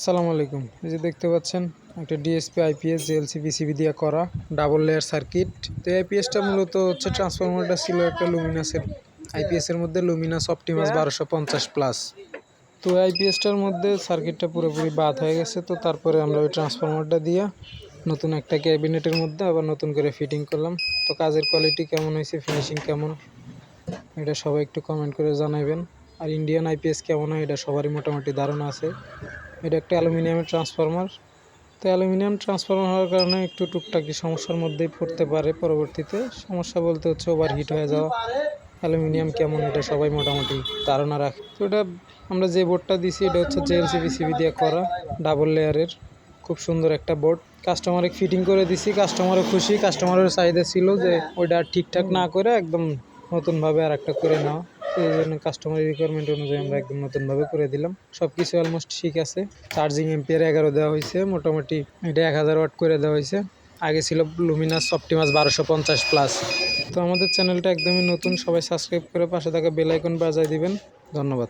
আসসালামু আলাইকুম। এই যে দেখতে পাচ্ছেন, একটা ডিএসপি আইপিএস জেএলসি বিসিবি দিয়ে করা ডাবল লেয়ার সার্কিট তো আইপিএসটা মূলত হচ্ছে ট্রান্সফরমারটা ছিল একটা লুমিনাসের আইপিএসের মধ্যে লুমিনাস অপটিমাস বারোশো পঞ্চাশ প্লাস তো আইপিএসটার মধ্যে সার্কিটটা পুরোপুরি বাদ হয়ে গেছে, তো তারপরে আমরা ওই ট্রান্সফরমারটা দিয়ে নতুন একটা ক্যাবিনেটের মধ্যে আবার নতুন করে ফিটিং করলাম। তো কাজের কোয়ালিটি কেমন হয়েছে ফিনিশিং কেমন, এটা সবাই একটু কমেন্ট করে জানাবেন আর ইন্ডিয়ান আইপিএস কেমন হয় এটা সবারই মোটামুটি ধারণা আছে। এটা একটা অ্যালুমিনিয়ামের ট্রান্সফরমার। তো অ্যালুমিনিয়াম ট্রান্সফরমার হওয়ার কারণে একটু টুকটাকি সমস্যার মধ্যেই পড়তে পারে পরবর্তীতে। সমস্যা বলতে হচ্ছে ওভার হিট হয়ে যাওয়া। অ্যালুমিনিয়াম কেমন এটা সবাই মোটামুটি ধারণা রাখে। তো এটা আমরা যে বোর্ডটা দিছি এটা হচ্ছে জেএলসি বিসিবি দিয়ে করা ডাবল লেয়ারের খুব সুন্দর একটা বোর্ড কাস্টমারে ফিটিং করে দিছি কাস্টমারও খুশি কাস্টমারের চাহিদা ছিল যে ওইটা ঠিকঠাক না করে একদম নতুনভাবে আর একটা করে নেওয়া এই জন্য কাস্টমার রিকোয়ারমেন্ট অনুযায়ী আমরা একদম নতুনভাবে করে দিলাম। সব কিছু অলমোস্ট ঠিক আছে। চার্জিং এম্পিয়ার এগারো দেওয়া হয়েছে, মোটামুটি এটা এক হাজার ওয়াট করে দেওয়া হয়েছে। আগে ছিল লুমিনাস অপটিমাস বারোশো পঞ্চাশ প্লাস তো আমাদের চ্যানেলটা একদমই নতুন, সবাই সাবস্ক্রাইব করে পাশে থাকা বেলাইকন বাজায় দিবেন। ধন্যবাদ।